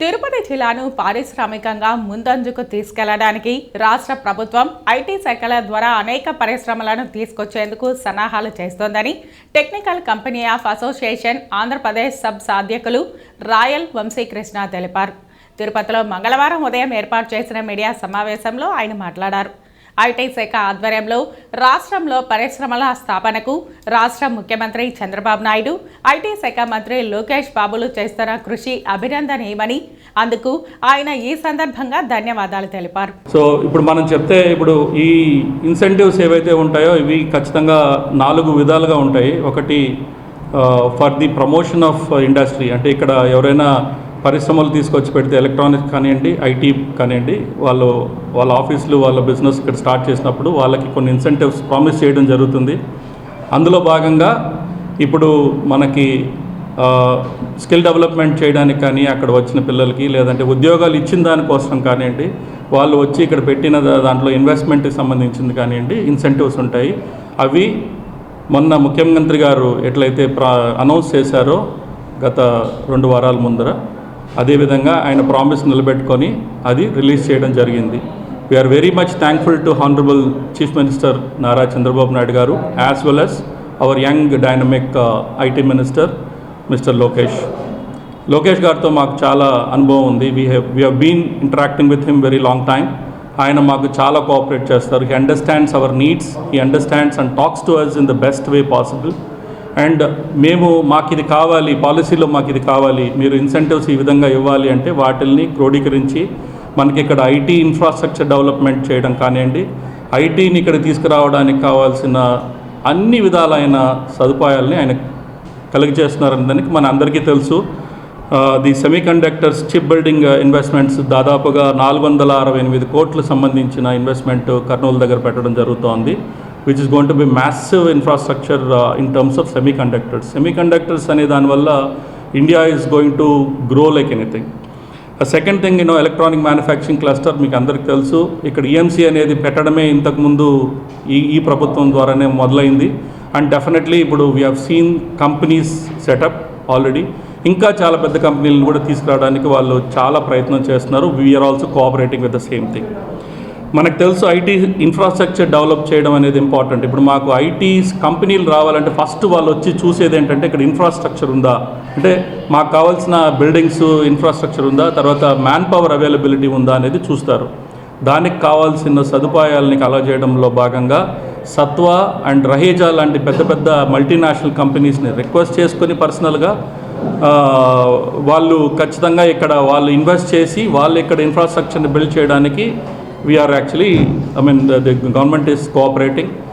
తిరుపతి జిల్లాను పారిశ్రామికంగా ముందంజకు తీసుకెళ్ళడానికి రాష్ట్ర ప్రభుత్వం ఐటీ శాఖల ద్వారా అనేక పరిశ్రమలను తీసుకొచ్చేందుకు సన్నాహాలు చేస్తోందని technical company of association Andhra Pradesh sub సాధ్యకులు రాయల్ వంశీకృష్ణ తెలిపారు. తిరుపతిలో మంగళవారం ఉదయం ఏర్పాటు చేసిన మీడియా సమావేశంలో ఆయన మాట్లాడారు. ఐటీ శాఖ ఆధ్వర్యంలో రాష్ట్రంలో పరిశ్రమల స్థాపనకు రాష్ట్ర ముఖ్యమంత్రి చంద్రబాబు నాయుడు ఐటీ శాఖ మంత్రి లోకేష్ బాబులు చేస్తున్న కృషి అభినందనీయమని అందుకు ఆయన ఈ సందర్భంగా ధన్యవాదాలు తెలిపారు. సో ఇప్పుడు మనం చెప్తే ఇప్పుడు ఈ ఇన్సెంటివ్స్ ఏవైతే ఉంటాయో ఇవి ఖచ్చితంగా నాలుగు విధాలుగా ఉంటాయి. ఒకటి for the promotion of industry అంటే ఇక్కడ ఎవరైనా పరిశ్రమలు తీసుకొచ్చి పెడితే ఎలక్ట్రానిక్స్ కానివ్వండి ఐటీ కానివ్వండి వాళ్ళు వాళ్ళ ఆఫీసులు వాళ్ళ బిజినెస్ ఇక్కడ స్టార్ట్ చేసినప్పుడు వాళ్ళకి కొన్ని ఇన్సెంటివ్స్ ప్రామిస్ చేయడం జరుగుతుంది. అందులో భాగంగా ఇప్పుడు మనకి స్కిల్ డెవలప్మెంట్ చేయడానికి కానీ అక్కడ వచ్చిన పిల్లలకి లేదంటే ఉద్యోగాలు ఇచ్చిన దానికోసం కానివ్వండి వాళ్ళు వచ్చి ఇక్కడ పెట్టిన దాంట్లో ఇన్వెస్ట్మెంట్కి సంబంధించింది కానివ్వండి ఇన్సెంటివ్స్ ఉంటాయి. అవి మొన్న ముఖ్యమంత్రి గారు ఎట్లయితే ప్రా అనౌన్స్ చేశారో గత రెండు వారాల ముందర అదేవిధంగా ఆయన ప్రామిస్ నిలబెట్టుకొని అది రిలీజ్ చేయడం జరిగింది. We are very much thankful to honorable chief minister Nara Chandrababu Naidu garu as well as our young dynamic IT minister mister Lokesh Lokesh గారితో మాకు చాలా అనుభవం ఉంది. We have we have been interacting with him very long time ఆయన మాకు చాలా cooperate చేస్తారు. He understands our needs he understands and talks to us in the best way possible and మేము మాకు ఇది కావాలి పాలసీలో మాకు ఇది కావాలి మీరు ఇన్సెంటివ్స్ ఈ విధంగా ఇవ్వాలి అంటే వాటిల్ని క్రోడీకరించి మనకి ఇక్కడ ఐటీ ఇన్ఫ్రాస్ట్రక్చర్ డెవలప్మెంట్ చేయడం కానివ్వండి ఐటీని ఇక్కడ తీసుకురావడానికి కావాల్సిన అన్ని విధాలైన సదుపాయాలని ఆయన కలిగజేస్తున్నారని దానికి మన అందరికీ తెలుసు. The semiconductors chip building investments దాదాపుగా నాలుగు వందల అరవై ఎనిమిది కోట్లు సంబంధించిన ఇన్వెస్ట్మెంట్ కర్నూలు దగ్గర పెట్టడం జరుగుతోంది. Which is going to be massive infrastructure in terms of semiconductors semiconductors అనే దానివల్ల India is going to grow like anything second thing you know electronic manufacturing cluster మీకు అందరికీ తెలుసు. ఇక్కడ ఈఎంసీ అనేది పెట్టడమే ఇంతకుముందు ఈ ఈ ప్రభుత్వం ద్వారానే మొదలైంది. అండ్ డెఫినెట్లీ ఇప్పుడు we have seen companies set up already ఇంకా చాలా పెద్ద కంపెనీలను కూడా తీసుకురావడానికి వాళ్ళు చాలా ప్రయత్నం చేస్తున్నారు. We are also cooperating with the same thing మనకు తెలుసు ఐటీ ఇన్ఫ్రాస్ట్రక్చర్ డెవలప్ చేయడం అనేది ఇంపార్టెంట్ ఇప్పుడు మాకు ఐటీ కంపెనీలు రావాలంటే ఫస్ట్ వాళ్ళు వచ్చి చూసేది ఏంటంటే ఇక్కడ ఇన్ఫ్రాస్ట్రక్చర్ ఉందా? అంటే మాకు కావాల్సిన బిల్డింగ్స్ ఇన్ఫ్రాస్ట్రక్చర్ ఉందా? తర్వాత మ్యాన్ పవర్ అవైలబిలిటీ ఉందా అనేది చూస్తారు. దానికి కావాల్సిన సదుపాయాలని అలా చేయడంలో భాగంగా సత్వ అండ్ రహేజా లాంటి పెద్ద పెద్ద మల్టీనేషనల్ కంపెనీస్ని రిక్వెస్ట్ చేసుకొని పర్సనల్గా వాళ్ళు ఖచ్చితంగా ఇక్కడ వాళ్ళు ఇన్వెస్ట్ చేసి వాళ్ళు ఇక్కడ ఇన్ఫ్రాస్ట్రక్చర్ని బిల్డ్ చేయడానికి we are actually, I mean, the, the government is cooperating.